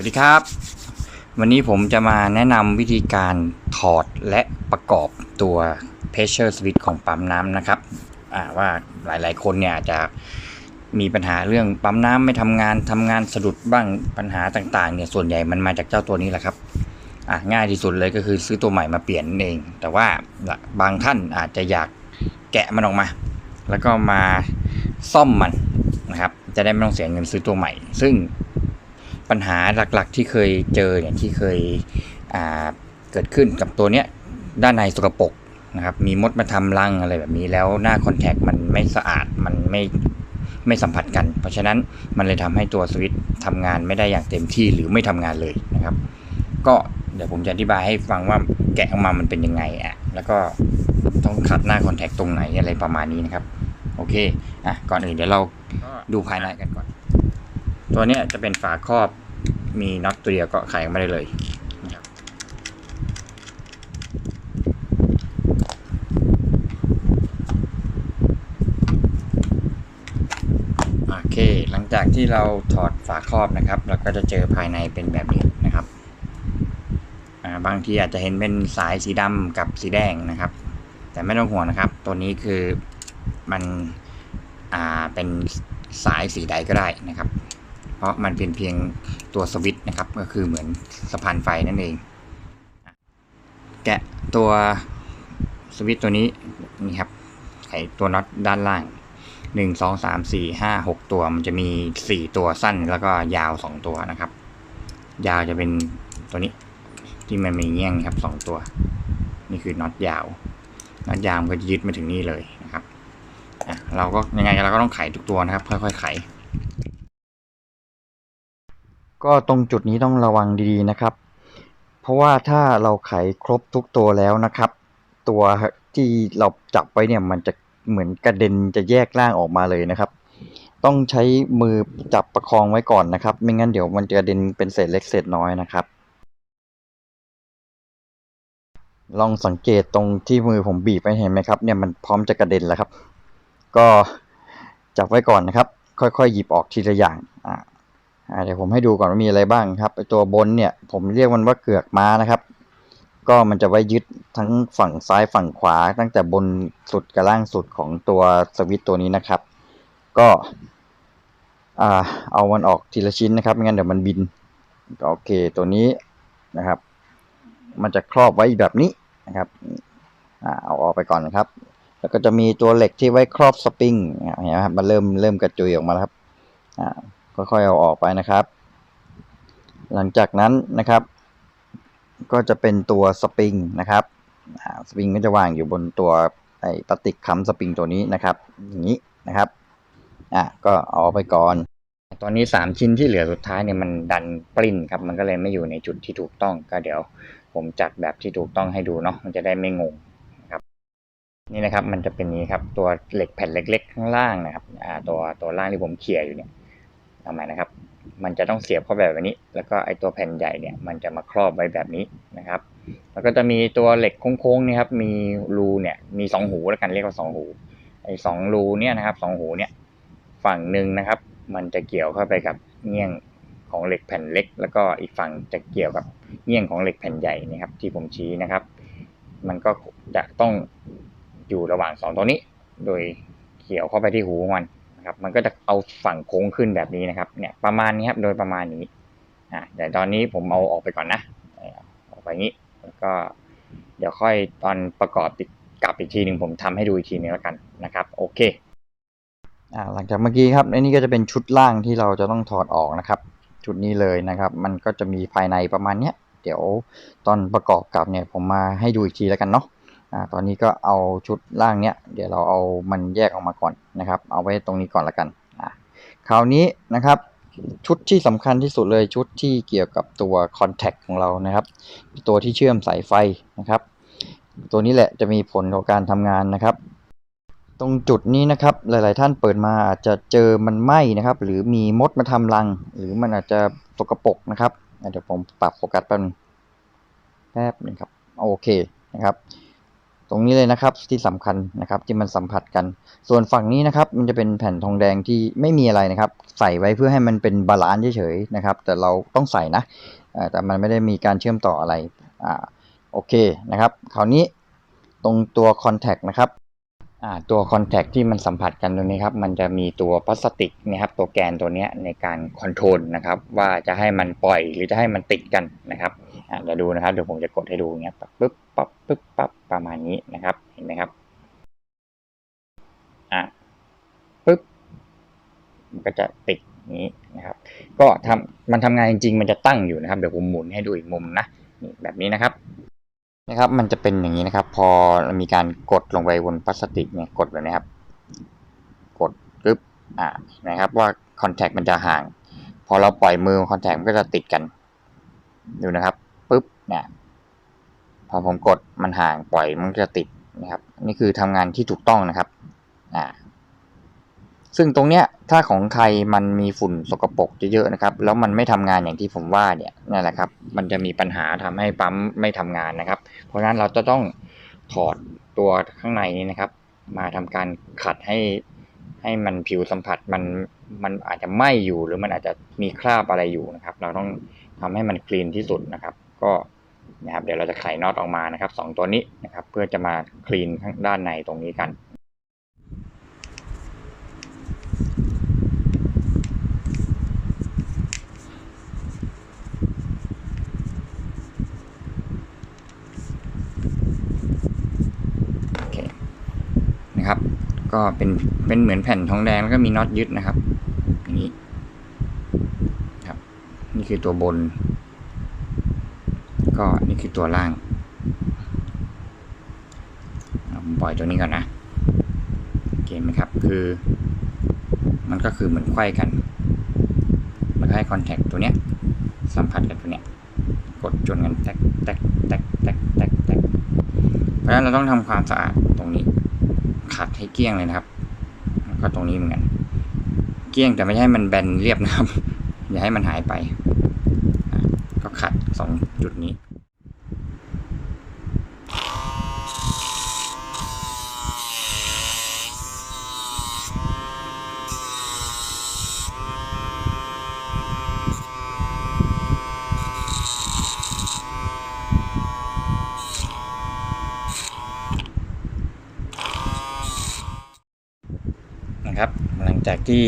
วัสดีครับ วันนี้ผมจะมาแนะนำวิธีการถอดและประกอบตัว pressure switch ของปั๊มน้ำนะครับอ่าว่าหลายๆ คนเนี่ยจะมีปัญหาเรื่องปั๊มน้ำไม่ทำงานทำงานสะดุดบ้างปัญหาต่างๆเนี่ยส่วนใหญ่มันมาจากเจ้าตัวนี้แหละครับง่ายที่สุดเลยก็คือซื้อตัวใหม่มาเปลี่ยนเอง แต่ว่าบางท่านอาจจะอยากแกะมันออกมา แล้วก็มาซ่อมมันนะครับ จะได้ไม่ต้องเสียเงินซื้อตัวใหม่ ซึ่ง ปัญหาหลักๆ ที่เคยเจอเนี่ยที่เคยเกิดขึ้นกับตัวเนี้ยด้านในสกปรกนะครับมีมดมาทำรังอะไรแบบนี้แล้วหน้าคอนแทคมันไม่สะอาดมันไม่ไม่สัมผัสกัน เพราะฉะนั้นมันเลยทำให้ตัวสวิตช์ทำงานไม่ได้อย่างเต็มที่หรือไม่ทำงานเลยนะครับ ก็เดี๋ยวผมจะอธิบายให้ฟังว่าแกะออกมามันเป็นยังไงอะแล้วก็ต้องขัดหน้าคอนแทคตรงไหนอะไรประมาณนี้นะครับ โอเคอะก่อนอื่นเดี๋ยวเราดูภายในกันก่อน ตัวนี้จะเป็นฝาครอบมีน็อตตัวเดียวก็ไขออกมาได้เลยนะครับโอเค หลังจากที่เราถอดฝาครอบนะครับ เราก็จะเจอภายในเป็นแบบนี้นะครับบางทีอาจจะเห็นเป็นสายสีดำกับสีแดงนะครับ แต่ไม่ต้องห่วงนะครับ ตัวนี้คือมันเป็นสายสีใดก็ได้นะครับ เพราะมันเป็นเพียงตัวสวิตช์นะครับ ก็คือเหมือนสะพานไฟนั่นเอง แกะตัวสวิตช์ตัวนี้นี่ครับไขตัวน็อตด้านล่างหนึ่งสองสามสี่ห้าหกตัวมันจะมีสี่ตัวสั้นแล้วก็ยาวสองตัวนะครับ ยาวจะเป็นตัวนี้ที่มันมีเงี้ยงครับสองตัว นี่คือน็อตยาวน็อตยาวมันก็จะยึดมาถึงนี่เลยนะครับเราก็ยังไงเราก็ต้องไขทุกตัวนะครับ ค่อยๆไข ก็ตรงจุดนี้ต้องระวังดีๆนะครับ เพราะว่าถ้าเราไขครบทุกตัวแล้วนะครับ ตัวที่เราจับไว้เนี่ยมันจะเหมือนกระเด็นจะแยกร่างออกมาเลยนะครับ ต้องใช้มือจับประคองไว้ก่อนนะครับ ไม่งั้นเดี๋ยวมันจะกระเด็นเป็นเศษเล็กเศษน้อยนะครับ ลองสังเกตตรงที่มือผมบีบไปเห็นไหมครับเนี่ยมันพร้อมจะกระเด็นแล้วครับ ก็จับไว้ก่อนนะครับ ค่อยๆหยิบออกทีละอย่างอ่า เดี๋ยวผมให้ดูก่อนว่ามีอะไรบ้างครับไอตัวบนเนี่ยผมเรียกมันว่าเกือกม้านะครับ ก็มันจะไว้ยึดทั้งฝั่งซ้ายฝั่งขวาตั้งแต่บนสุดกับล่างสุดของตัวสวิตตัวนี้นะครับ ก็เอามันออกทีละชิ้นนะครับไม่งั้นเดี๋ยวมันบินโอเคตัวนี้นะครับ มันจะครอบไว้แบบนี้นะครับอเอาออกไปก่อนนะครับ แล้วก็จะมีตัวเหล็กที่ไว้ครอบสปริงเห็นไหมครับมันเริ่มเริ่มกระจุยออกมาแล้วครับอ่า ค่อยๆเอาออกไปนะครับ หลังจากนั้นนะครับ ก็จะเป็นตัวสปริงนะครับสปริงก็จะวางอยู่บนตัวไอ้พลาสติกค้ำสปริงตัวนี้นะครับ อย่างนี้นะครับอะก็เอาไปก่อน ตอนนี้ 3 ชิ้นที่เหลือสุดท้ายเนี่ยมันดันปริ้นครับ มันก็เลยไม่อยู่ในจุดที่ถูกต้องก็เดี๋ยว ผมจัดแบบที่ถูกต้องให้ดูเนาะมันจะได้ไม่งงนะครับ นี่นะครับมันจะเป็นนี้ครับตัวเหล็กแผ่นเล็ก ๆ ข้างล่างนะครับอ่าตัวตัวล่างที่ผมเขี่ยอยู่เนี่ย ทำไมนะครับ มันจะต้องเสียบเข้าแบบนี้ แล้วก็ไอตัวแผ่นใหญ่เนี่ยมันจะมาครอบไว้แบบนี้นะครับ แล้วก็จะมีตัวเหล็กโค้งๆนี่ครับมีรูเนี่ยมีสองหูแล้วกันเรียกว่าสองหูไอสองรูเนี่ยนะครับสองหูเนี่ยฝั่งหนึ่งนะครับ มันจะเกี่ยวเข้าไปกับเงี้ยงของเหล็กแผ่นเล็ก แล้วก็อีกฝั่งจะเกี่ยวกับเงี้ยงของเหล็กแผ่นใหญ่นะครับ ที่ผมชี้นะครับ มันก็จะต้องอยู่ระหว่างสองตัวนี้ โดยเกี่ยวเข้าไปที่หูของมัน นะครับ มันก็จะเอาฝั่งโค้งขึ้นแบบนี้นะครับ เนี่ยประมาณนี้ครับโดยประมาณนี้อ่าแต่ตอนนี้ผมเอาออกไปก่อนนะออกไปงี้แล้วก็เดี๋ยวค่อยตอนประกอบติดกลับอีกทีหนึ่งผมทำให้ดูอีกทีนึงแล้วกันนะครับ โอเคอ่าหลังจากเมื่อกี้ครับอันนี้ก็จะเป็นชุดล่างที่เราจะต้องถอดออกนะครับ ชุดนี้เลยนะครับ มันก็จะมีภายในประมาณเนี้ยเดี๋ยวตอนประกอบกลับเนี่ยผมมาให้ดูอีกทีแล้วกันเนาะ อ่าตอนนี้ก็เอาชุดล่างเนี้ยเดี๋ยวเราเอามันแยกออกมาก่อนนะครับ เอาไว้ตรงนี้ก่อนละกันอ่าคราวนี้นะครับชุดที่สำคัญที่สุดเลยชุดที่เกี่ยวกับตัวคอนแทคของเรานะครับ ตัวที่เชื่อมสายไฟนะครับ ตัวนี้แหละจะมีผลต่อการทำงานนะครับ ตรงจุดนี้นะครับหลาย ๆ ท่านเปิดมาอาจจะเจอมันไหม้นะครับ หรือมีมดมาทำรัง หรือมันอาจจะสกปรกนะครับเดี๋ยวผมปรับโฟกัสแป๊บนึงแป๊บนึงครับโอเคนะครับ ตรงนี้เลยนะครับที่สำคัญนะครับที่มันสัมผัสกัน ส่วนฝั่งนี้นะครับมันจะเป็นแผ่นทองแดงที่ไม่มีอะไรนะครับ ใส่ไว้เพื่อให้มันเป็นบาลานซ์เฉยๆนะครับ แต่เราต้องใส่นะแต่มันไม่ได้มีการเชื่อมต่ออะไรอ่าโอเคนะครับ คราวนี้ตรงตัวคอนแทคนะครับอ่าตัวคอนแทคที่มันสัมผัสกันตรงนี้ครับมันจะมีตัวพลาสติกนะครับตัวแกนตัวเนี้ยในการคอนโทรลนะครับว่าจะให้มันปล่อยหรือจะให้มันติดกันนะครับ เดี๋ยวดูนะครับเดี๋ยวผมจะกดให้ดูเงี้ยปึ๊บปั๊บปึ๊บปั๊บประมาณนี้นะครับ เห็นไหมครับอะปึ๊บมันก็จะติดนี้นะครับ ก็ทำมันทำงานจริงๆ มันจะตั้งอยู่นะครับ เดี๋ยวผมหมุนให้ดูอีกมุมนะนี่แบบนี้นะครับนะครับ มันจะเป็นอย่างนี้นะครับ พอมีการกดลงไปบนพลาสติกเนี่ยกดแบบนี้ครับ กดปึ๊บอ่านะครับว่าคอนแทคมันจะห่าง พอเราปล่อยมือคอนแทคมันก็จะติดกันดูนะครับ เนี่ยพอผมกดมันห่างปล่อยมันจะติดนะครับ นี่คือทำงานที่ถูกต้องนะครับอ่าซึ่งตรงเนี้ยถ้าของใครมันมีฝุ่นสกปรกเยอะๆนะครับ แล้วมันไม่ทำงานอย่างที่ผมว่าเนี่ยนั่นแหละครับ มันจะมีปัญหาทำให้ปั๊มไม่ทำงานนะครับ เพราะฉะนั้นเราจะต้องถอดตัวข้างในนี้นะครับ มาทำการขัดให้ให้มันผิวสัมผัสมันมันอาจจะไหม้อยู่หรือมันอาจจะมีคราบอะไรอยู่นะครับ เราต้องทำให้มันคลีนที่สุดนะครับ ก็ นะครับ เดี๋ยวเราจะไขน็อตออกมานะครับสองตัวนี้นะครับ เพื่อจะมาคลีนข้างด้านในตรงนี้กันโอเคนะครับก็เป็นเป็นเหมือนแผ่นทองแดงแล้วก็มีน็อตยึดนะครับอย่างนี้นี่คือตัวบน คือตัวล่างผมปล่อยตัวนี้ก่อนนะโอเคไหมครับ คือ มันก็คือเหมือนไขว้กันมันให้คอนแทคตัวเนี้ยสัมผัสกับตัวเนี้ยกดจนกันแตกแตกแตกแตกแตกแตกเพราะฉะนั้นเราต้องทำความสะอาดตรงนี้ ขัดให้เกลี้ยงเลยนะครับแล้วก็ตรงนี้เหมือนกัน เกลี้ยงแต่ไม่ใช่ให้มันแบนเรียบนะครับ อย่าให้มันหายไป ก็ขัดสองจุดนี้ นะครับ หลังจาก ที่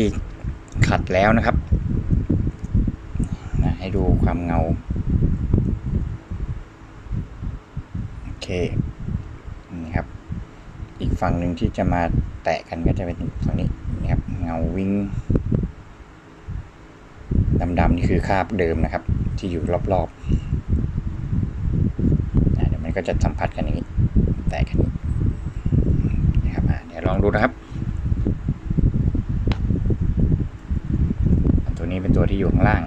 ขัดแล้วนะครับนะให้ดูความเงา โอเค นี่ครับ อีกฝั่งหนึ่งที่จะมาแตะกันก็จะเป็นฝั่งนี้นี่ครับ เงาวิ่งดำๆนี่คือคราบเดิมนะครับ ที่อยู่รอบๆเดี๋ยวมันก็จะสัมผัสกันอย่างนี้ แตะกันนะครับเดี๋ยวลองดูนะครับ ตัวนี้เป็นตัว ที่อยู่ข้างล่าง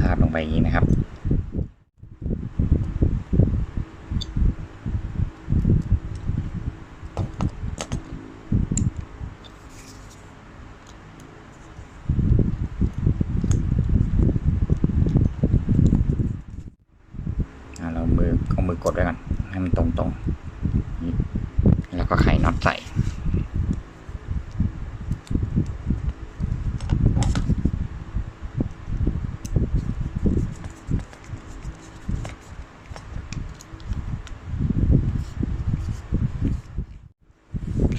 ภาพลงไปอย่างนี้นะครับ เรามือเอามือกดไว้ก่อนให้มันตรงๆแล้วก็ไขน็อตใส่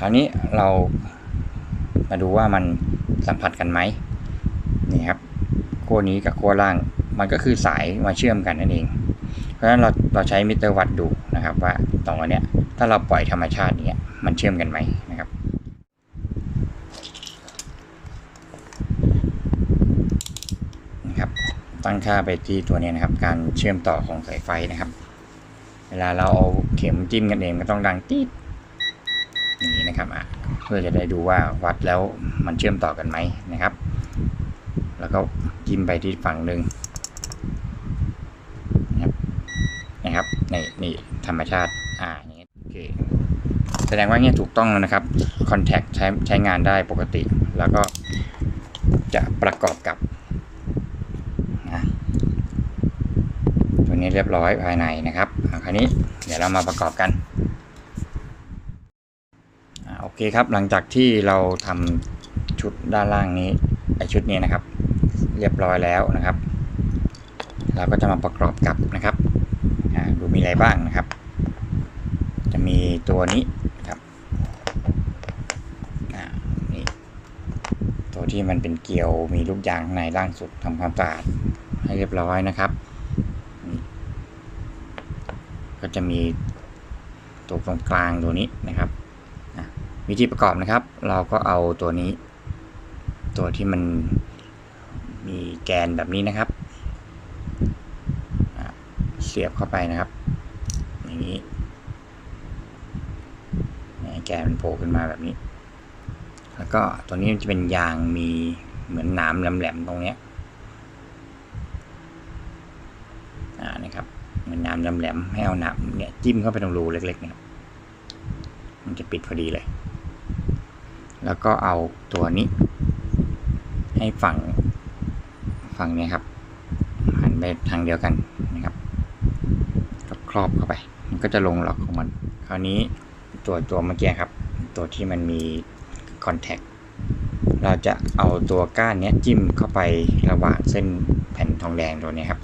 ราวนี้เรามาดูว่ามันสัมผัสกันไหมนี่ครับขั้วนี้กับขั้วล่างมันก็คือสายมาเชื่อมกันนั่นเอง เพราะฉะนั้นเราเราใช้มิเตอร์วัดดูนะครับว่าตรงอันเนี้ยถ้าเราปล่อยธรรมชาติเนี้ยมันเชื่อมกันไหมนะครับนะครับ ตั้งค่าไปที่ตัวนี้นะครับ การเชื่อมต่อของสายไฟนะครับ เวลาเราเอาเข็มจิ้มกันเองก็ต้องดังตีด นะครับเพื่อจะได้ดูว่าวัดแล้วมันเชื่อมต่อกันไหมนะครับ แล้วก็จิ้มไปที่ฝั่งหนึ่งนะครับนะครับนี่นี่ธรรมชาติอ่าอย่างนี้โอเคแสดงว่าเนี่ยถูกต้องแล้วนะครับคอนแทคใช้ใช้งานได้ปกติ แล้วก็จะประกอบกับนะตัวนี้เรียบร้อยภายในนะครับอ่าคราวนี้เดี๋ยวเรามาประกอบกัน โอเคครับ หลังจากที่เราทำชุดด้านล่างนี้ไอชุดนี้นะครับ เรียบร้อยแล้วนะครับ เราก็จะมาประกอบกับนะครับดูมีอะไรบ้างนะครับ จะมีตัวนี้นะครับนี่ตัวที่มันเป็นเกลียวมีลูกยางข้างในล่างสุดทำความสะอาดให้เรียบร้อยนะครับ ก็จะมีตัวตรงกลางตัวนี้นะครับ วิธีประกอบนะครับ เราก็เอาตัวนี้ ตัวที่มันมีแกนแบบนี้นะครับ เสียบเข้าไปนะครับ อย่างนี้แกนมันโผล่ขึ้นมาแบบนี้ แล้วก็ตัวนี้จะเป็นยางมีเหมือนหนามแหลมๆตรงเนี้ยอ่านะครับเหมือนหนามแหลมๆให้เอาหนามเนี่ยจิ้มเข้าไปตรงรูเล็กๆเนี่ยมันจะปิดพอดีเลย แล้วก็เอาตัวนี้ ให้ฝั่งฝั่งนี้ครับหันไปทางเดียวกันนะครับก็ครอบเข้าไป มันก็จะลงล็อกของมัน คราวนี้ตัวตัวเมื่อกี้ครับ ตัวที่มันมีคอนแทคเราจะเอาตัวก้านนี้จิ้มเข้าไประหว่างเส้นแผ่นทองแดงตัวนี้ครับ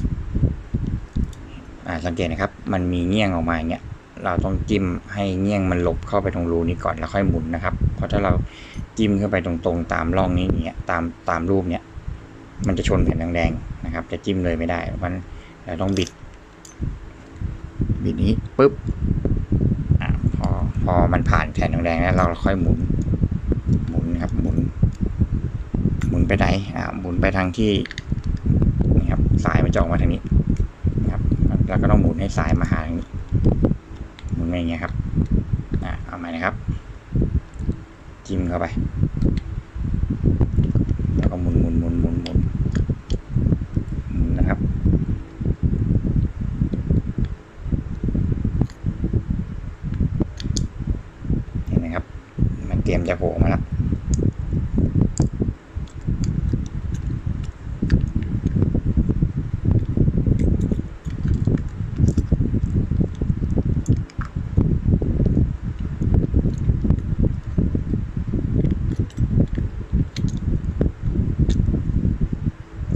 อ่าสังเกตนะครับ มันมีเงี้ยงออกมาอย่างเงี้ย เราต้องจิ้มให้เงี้ยงมันหลบเข้าไปตรงรูนี้ก่อนแล้วค่อยหมุนนะครับ เพราะถ้าเราจิ้มเข้าไปตรงๆ ตามร่องนี้เงี้ยตามตามรูปเนี้ยมันจะชนแผ่นแดงนะครับ จะจิ้มเลยไม่ได้เพราะฉะนั้นเราต้องบิด บิดนี้ปุ๊บอพอพอมันผ่านแผ่นแดงๆแล้วเราค่อยหมุน หมุนนะครับหมุน หมุนไปไหนอ่าหมุนไปทางที่นี่ครับสายมันจะออกมาทางนี้นะครับ แล้วก็ต้องหมุนให้สายมาหาทางนี้ ไปอย่างเงี้ยครับอ่าเอาใหม่นะครับ จิ้มเข้าไป แล้วก็หมุนหมุนหมุนหมุนหมุนหมุนนะครับ เห็นไหมครับ มันเตรียมจะโผล่มาแล้ว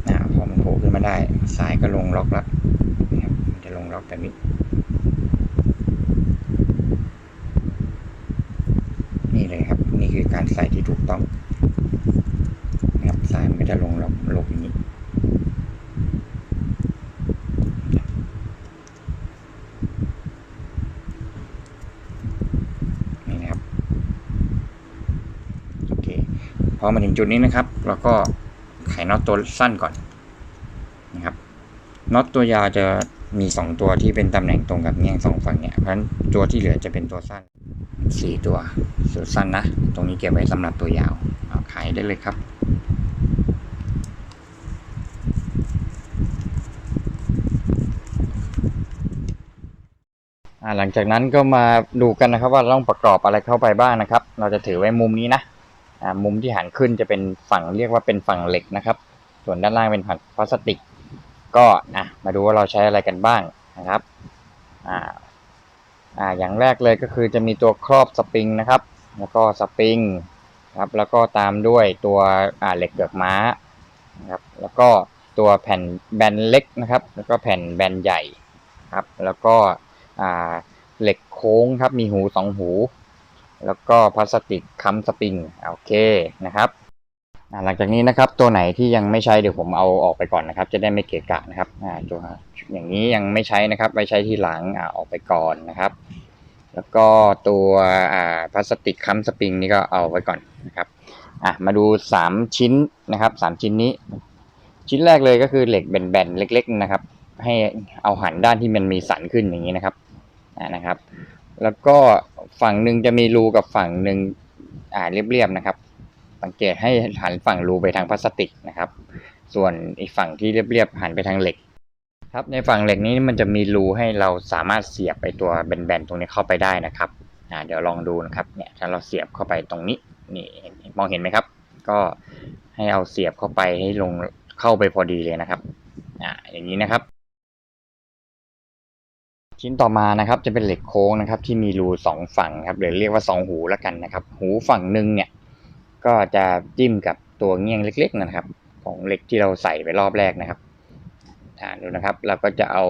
อ่าพอมันโผล่ขึ้นมาได้ สายก็ลงล็อกแล้วนะครับมันจะลงล็อกแบบนี้ นี่เลยครับ นี่คือการใส่ที่ถูกต้องนะครับสายมันก็จะลงล็อกลงอย่างนี้นี่นะครับโอเคพ อมาถึงจุดนี้นะครับเราก็ไขน็อตตัวสั้นก่อนนะครับน็อตตัวยาวจะมีสองตัวที่เป็นตำแหน่งตรงกับแง่งสองฝั่งเนี่ยเพราะฉะนั้นตัวที่เหลือจะเป็นตัวสั้นสี่ตัวส่วนสั้นนะ ตรงนี้เก็บไว้สำหรับตัวยาวเอาไขได้เลยครับหลังจากนั้นก็มาดูกันนะครับว่าเราต้องประกอบอะไรเข้าไปบ้างนะครับ เราจะถือไว้มุมนี้นะ มุมที่หันขึ้นจะเป็นฝั่งเรียกว่าเป็นฝั่งเหล็กนะครับ ส่วนด้านล่างเป็นฝั่งพลาสติก ก็อะมาดูว่าเราใช้อะไรกันบ้างนะครับอ่าอ่าอย่างแรกเลยก็คือจะมีตัวครอบสปริงนะครับ แล้วก็สปริงครับแล้วก็ตามด้วยตัวอ่าเหล็กเกือกม้านะครับแล้วก็ตัวแผ่นแบนเล็กนะครับ แล้วก็แผ่นแบนใหญ่ครับแล้วก็อ่าเหล็กโค้งครับมีหูสองหู แล้วก็พลาสติกค้ำสปริงโอเคนะครับหลังจากนี้นะครับตัวไหนที่ยังไม่ใช้เดี๋ยวผมเอาออกไปก่อนนะครับ จะได้ไม่เกะกะนะครับอ่าตัวอย่างนี้ยังไม่ใช้นะครับไว้ใช้ทีหลังอ่าออกไปก่อนนะครับ แล้วก็ตัวอ่าพลาสติกค้ำสปริงนี่ก็เอาไว้ก่อนนะครับอะมาดูสามชิ้นนะครับสามชิ้นนี้ ชิ้นแรกเลยก็คือเหล็กแบนๆเล็ก ๆ นะครับ ให้เอาหันด้านที่มันมีสันขึ้นอย่างนี้นะครับอ่านะครับ แล้วก็ ฝั่งหนึ่งจะมีรูกับฝั่งหนึ่งอ่าเรียบๆนะครับ สังเกตให้หันฝั่งรูไปทางพลาสติกนะครับ ส่วนอีกฝั่งที่เรียบๆหันไปทางเหล็ก ครับในฝั่งเหล็กนี้มันจะมีรูให้เราสามารถเสียบไปตัวแบนๆตรงนี้เข้าไปได้นะครับอ่าเดี๋ยวลองดูนะครับเนี่ยถ้าเราเสียบเข้าไปตรงนี้นี่มองเห็นไหมครับ ก็ให้เอาเสียบเข้าไปให้ลงเข้าไปพอดีเลยนะครับอ่าอย่างนี้นะครับ ชิ้นต่อมานะครับจะเป็นเหล็กโค้งนะครับ ที่มีรูสองฝั่งครับหรือเรียกว่าสองหูแล้วกันนะครับ หูฝั่งหนึ่งเนี่ย ก็จะจิ้มกับตัวเงี้ยงเล็ก ๆ นะครับ ของเหล็กที่เราใส่ไปรอบแรกนะครับอ่าดูนะครับ เราก็จะเอา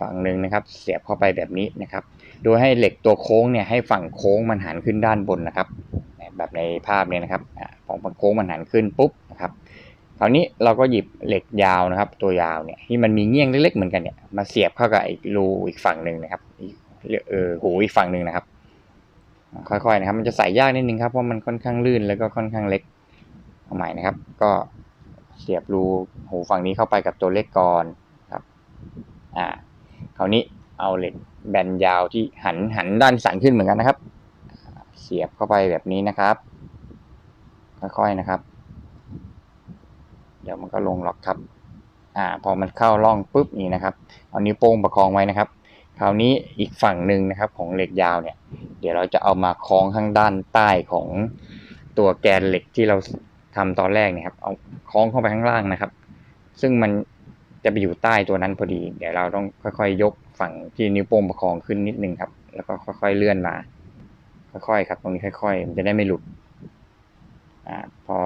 ฝั่งหนึ่งนะครับ เสียบเข้าไปแบบนี้นะครับ โดยให้เหล็กตัวโค้งเนี่ยให้ฝั่งโค้งมันหันขึ้นด้านบนนะครับ แบบในภาพเนี่ยนะครับของฝั่งโค้งมันหันขึ้นปุ๊บ คราวนี้เราก็หยิบเหล็กยาวนะครับ ตัวยาวเนี่ยที่มันมีเงี้ยงเล็กๆเหมือนกันเนี่ยมาเสียบเข้ากับอีกรูอีกฝั่งหนึ่งนะครับอีกเออหูอีกฝั่งหนึ่งนะครับ ค่อยๆนะครับ มันจะใส่ยากนิดนึงครับเพราะมันค่อนข้างลื่นแล้วก็ค่อนข้างเล็กเอาใหม่นะครับ ก็เสียบรูหูฝั่งนี้เข้าไปกับตัวเล็กก่อนครับอ่าคราวนี้เอาเหล็กแบนยาวที่หันหันด้านสันขึ้นเหมือนกันนะครับ เสียบเข้าไปแบบนี้นะครับ ค่อยๆนะครับ ดี๋ยวมันก็ลงล็อกครับ อ่า พอมันเข้าร่องปุ๊บนี่นะครับ เอานิ้วโป้งประคองไว้นะครับ คราวนี้อีกฝั่งหนึ่งนะครับของเหล็กยาวเนี่ย เดี๋ยวเราจะเอามาคล้องข้างด้านใต้ของตัวแกนเหล็กที่เราทำตอนแรกเนี่ยครับ เอาคล้องเข้าไปข้างล่างนะครับ ซึ่งมันจะไปอยู่ใต้ตัวนั้นพอดี เดี๋ยวเราต้องค่อยๆ ยกฝั่งที่นิ้วโป้งประคองขึ้นนิดนึงครับ แล้วก็ค่อยๆเลื่อนมา ค่อยๆครับ ตรงนี้ค่อย ๆ มันจะได้ไม่หลุด อ่า พอ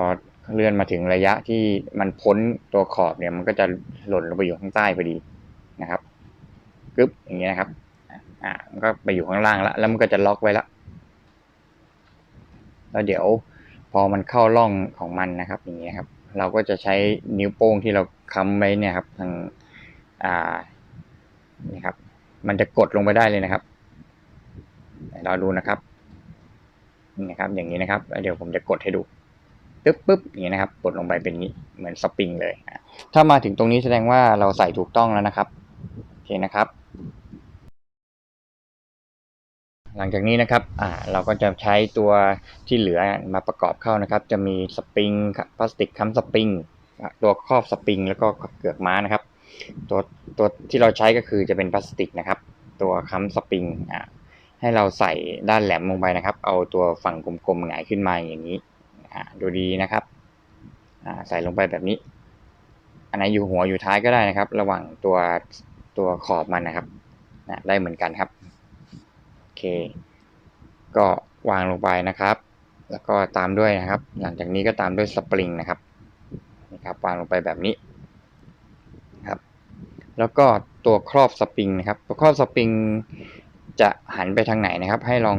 เลื่อนมาถึงระยะที่มันพ้นตัวขอบเนี่ยมันก็จะหล่นลงไปอยู่ข้างใต้พอดีนะครับกึ๊บอย่างเงี้ยนะครับอ่ามันก็ไปอยู่ข้างล่างแล้วแล้วมันก็จะล็อกไว้แล้วแล้วเดี๋ยวพอมันเข้าร่องของมันนะครับ อย่างเงี้ยครับ เราก็จะใช้นิ้วโป้งที่เราค้ำไว้เนี่ยครับทางอ่านี่ครับ มันจะกดลงไปได้เลยนะครับเราดูนะครับนี่นะครับ อย่างนี้นะครับ เดี๋ยวผมจะกดให้ดู ปึ๊บปึ๊บอย่างนี้นะครับกดลงไปเป็นนี้เหมือนสปริงเลยถ้ามาถึงตรงนี้แสดงว่าเราใส่ถูกต้องแล้วนะครับโอเคนะครับ หลังจากนี้นะครับอ่าเราก็จะใช้ตัวที่เหลือมาประกอบเข้านะครับ จะมีสปริงพลาสติกค้ำสปริงตัวครอบสปริงแล้วก็เกือกม้านะครับ ตัวตัวที่เราใช้ก็คือจะเป็นพลาสติกนะครับ ตัวค้ำสปริงอ่าให้เราใส่ด้านแหลมลงไปนะครับ เอาตัวฝั่งกลมๆหงายขึ้นมาอย่างนี้ อ่าดูดีนะครับอ่าใส่ลงไปแบบนี้ อันไหนอยู่หัวอยู่ท้ายก็ได้นะครับ ระหว่างตัวตัวขอบมันนะครับนะได้เหมือนกันครับโอเค ก็วางลงไปนะครับ แล้วก็ตามด้วยนะครับ หลังจากนี้ก็ตามด้วยสปริงนะครับนี่ครับวางลงไปแบบนี้ครับ แล้วก็ตัวครอบสปริงนะครับ ตัวครอบสปริงจะหันไปทางไหนนะครับ ให้ลอง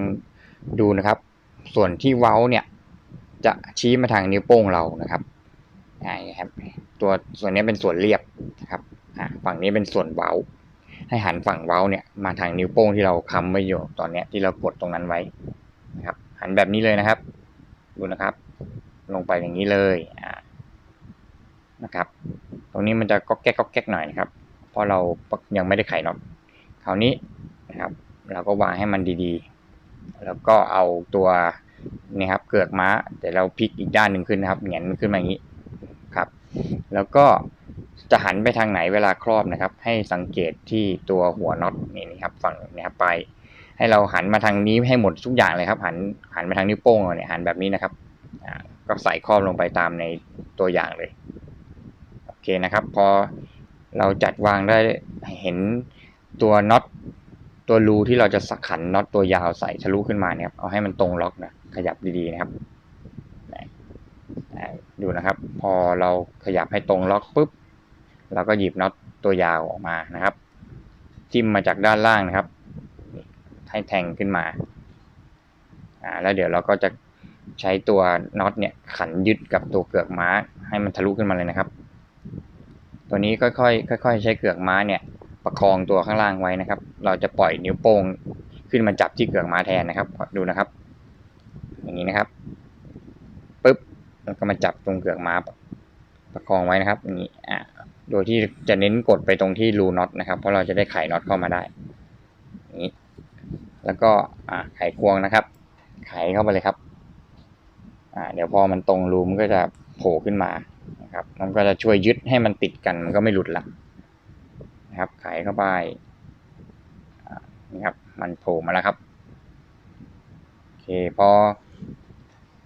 ดูนะครับ ส่วนที่เว้าเนี่ย จะชี้มาทางนิ้วโป้งเรานะครับนี่ครับ ตัวส่วนนี้เป็นส่วนเรียบนะครับฝั่งนี้เป็นส่วนเว้า ให้หันฝั่งเว้าเนี่ยมาทางนิ้วโป้งที่เราค้ำไว้อยู่ตอนนี้ที่เรากดตรงนั้นไว้นะครับ หันแบบนี้เลยนะครับ ดูนะครับ ลงไปอย่างนี้เลยนะครับ ตรงนี้มันจะก๊อกแก๊กก๊อกแก๊กหน่อยนะครับ เพราะเรายังไม่ได้ไขน็อตคราวนี้นะครับ เราก็วางให้มันดีๆ แล้วก็เอาตัว นี่ครับเกือกม้าแต่เราพลิกอีกด้านหนึ่งขึ้นนะครับเหงียนมันขึ้นมาอย่างนี้ครับ แล้วก็จะหันไปทางไหนเวลาครอบนะครับ ให้สังเกตที่ตัวหัวน็อตนี่นะครับฝั่งนี้ครับไป ให้เราหันมาทางนี้ให้หมดทุกอย่างเลยครับ หันหันไปทางนิ้วโป้งเราเนี่ยหันแบบนี้นะครับก็ใส่ครอบลงไปตามในตัวอย่างเลยโอเคนะครับ พอเราจัดวางได้เห็นตัวน็อต ตัวรูที่เราจะสักขันน็อตตัวยาวใส่ทะลุขึ้นมาเนี่ยเอาให้มันตรงล็อกนะขยับดีๆนะครับดูนะครับ พอเราขยับให้ตรงล็อกปุ๊บเราก็หยิบน็อตตัวยาวออกมานะครับ จิ้มมาจากด้านล่างนะครับ ให้แทงขึ้นมาอ่าแล้วเดี๋ยวเราก็จะใช้ตัวน็อตเนี่ยขันยึดกับตัวเกือกม้าให้มันทะลุขึ้นมาเลยนะครับ ตัวนี้ค่อยๆค่อย ๆ ใช้เกือกม้าเนี่ย ประคองตัวข้างล่างไว้นะครับ เราจะปล่อยนิ้วโป้งขึ้นมาจับที่เกือกม้าแทนนะครับ ดูนะครับ อย่างนี้นะครับปึ๊บแล้วก็มาจับตรงเกือกม้าประคองไว้นะครับอย่างนี้อ่าโดยที่จะเน้นกดไปตรงที่รูน็อตนะครับ เพราะเราจะได้ไขน็อตเข้ามาได้อย่างนี้ แล้วก็อ่าไขควงนะครับ ไขเข้าไปเลยครับอ่าเดี๋ยวพอมันตรงรูมันก็จะโผล่ขึ้นมานะครับ มันก็จะช่วยยึดให้มันติดกันมันก็ไม่หลุดละ นะครับ ไขเข้าไปนี่ครับ มันโผล่มาแล้วครับโอเคพอ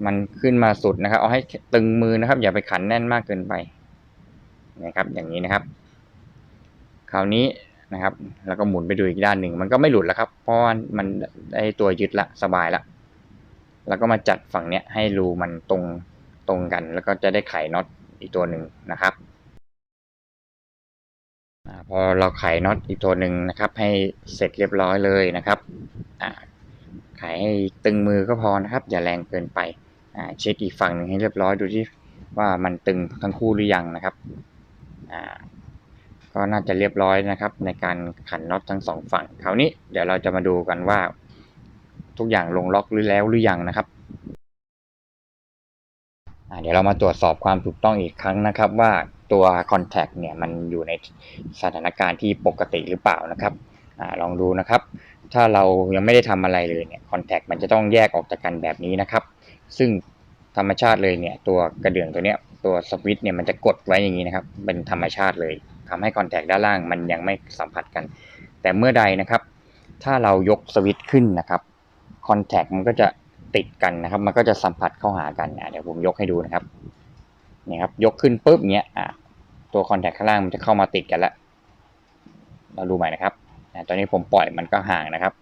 มันขึ้นมาสุดนะครับ เอาให้ตึงมือนะครับ อย่าไปขันแน่นมากเกินไปนะครับ อย่างนี้นะครับ คราวนี้นะครับ แล้วก็หมุนไปดูอีกด้านหนึ่ง มันก็ไม่หลุดแล้วครับ เพราะมันได้ตัวยึดละสบายละแล้วก็มาจัดฝั่งเนี้ยให้รูมันตรงตรงกัน แล้วก็จะได้ไขน็อตอีกตัวหนึ่งนะครับ พอเราไขน็อตอีกตัวหนึ่งนะครับ ให้เสร็จเรียบร้อยเลยนะครับไขให้ตึงมือก็พอนะครับ อย่าแรงเกินไปเช็คอีกฝั่งหนึ่งให้เรียบร้อยดูที่ว่ามันตึงทั้งคู่หรือยังนะครับก็น่าจะเรียบร้อยนะครับ ในการขันน็อตทั้งสองฝั่งคราวนี้เดี๋ยวเราจะมาดูกันว่า ทุกอย่างลงล็อกหรือแล้วหรือยังนะครับ เดี๋ยวเรามาตรวจสอบความถูกต้องอีกครั้งนะครับ ว่าตัว Contact เนี่ยมันอยู่ในสถานการณ์ที่ปกติหรือเปล่านะครับอลองดูนะครับ ถ้าเรายังไม่ได้ทำอะไรเลยเนี่ย Contact มันจะต้องแยกออกจากกันแบบนี้นะครับ ซึ่งธรรมชาติเลยเนี่ยตัวกระเดื่องตัวเนี้ยตัวสวิตช์เนี่ยมันจะกดไว้อย่างนี้นะครับ เป็นธรรมชาติเลยทำให้คอนแทคด้านล่างมันยังไม่สัมผัสกัน แต่เมื่อใดนะครับ ถ้าเรายกสวิตช์ขึ้นนะครับคอนแทคมันก็จะ ติดกันนะครับ มันก็จะสัมผัสเข้าหากันอะเดี๋ยวผมยกให้ดูนะครับนี่ครับ ยกขึ้นปุ๊บเนี้ยอะตัวคอนแทคข้างล่างมันจะเข้ามาติดกันแล้วเราดูใหม่นะครับตอนนี้ผมปล่อยมันก็ห่างนะครับ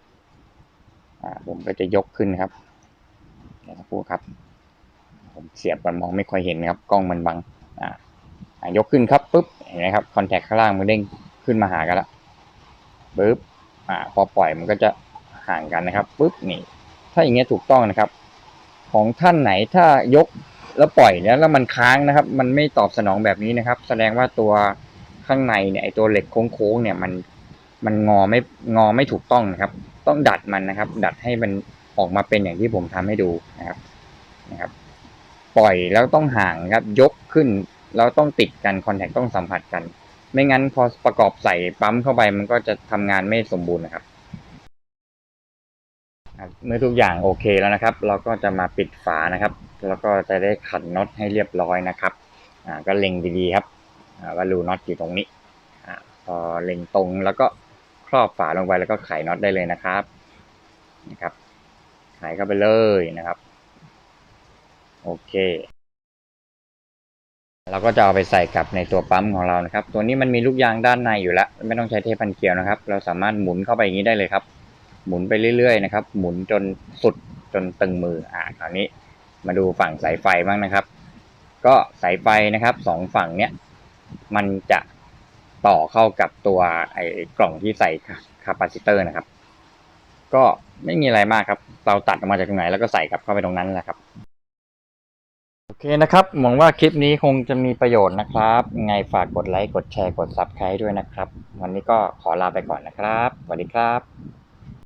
ผมก็จะยกขึ้นครับเดี๋ยวสักครู่ครับ ผมเสียบมันมองไม่ค่อยเห็นนะครับ กล้องมันบังอ่ายกขึ้นครับปุ๊บเห็นไหมครับคอนแทคข้างล่างมันเด้งขึ้นมาหากันละปุ๊บอ่าพอปล่อยมันก็จะห่างกันนะครับปุ๊บนี่ ถ้าอย่างเงี้ยถูกต้องนะครับ ของท่านไหนถ้ายกแล้วปล่อยแล้วแล้วมันค้างนะครับ มันไม่ตอบสนองแบบนี้นะครับ แสดงว่าตัวข้างในเนี่ยไอตัวเหล็กโค้งๆเนี่ยมันมันงอไม่งอไม่ถูกต้องนะครับ ต้องดัดมันนะครับ ดัดให้มันออกมาเป็นอย่างที่ผมทำให้ดูนะครับนะครับ ปล่อยแล้วต้องห่างครับ ยกขึ้นแล้วต้องติดกันคอนแทคต้องสัมผัสกัน ไม่งั้นพอประกอบใส่ปั๊มเข้าไปมันก็จะทำงานไม่สมบูรณ์นะครับ เมื่อทุกอย่างโอเคแล้วนะครับ เราก็จะมาปิดฝานะครับ แล้วก็จะได้ขันน็อตให้เรียบร้อยนะครับก็เล็งดีๆครับว่ารูน็อตอยู่ตรงนี้พอเล็งตรงแล้วก็ครอบฝาลงไปแล้วก็ไขน็อตได้เลยนะครับนะครับไขเข้าไปเลยนะครับโอเค เราก็จะเอาไปใส่กับในตัวปั๊มของเรานะครับ ตัวนี้มันมีลูกยางด้านในอยู่แล้ว ไม่ต้องใช้เทปพันเกลียวนะครับ เราสามารถหมุนเข้าไปอย่างนี้ได้เลยครับ หมุนไปเรื่อยๆนะครับ หมุนจนสุดจนตึงมืออ่าคราวนี้มาดูฝั่งสายไฟบ้างนะครับ ก็สายไฟนะครับสองฝั่งเนี้ยมันจะต่อเข้ากับตัวไอ้กล่องที่ใส่คาปาซิเตอร์นะครับ ก็ไม่มีอะไรมากครับ เราตัดออกมาจากตรงไหนแล้วก็ใส่กลับเข้าไปตรงนั้นแหละครับโอเคนะครับหวังว่าคลิปนี้คงจะมีประโยชน์นะครับไงฝากกดไลค์กดแชร์กดซับสไครต์ด้วยนะครับ วันนี้ก็ขอลาไปก่อนนะครับสวัสดีครับ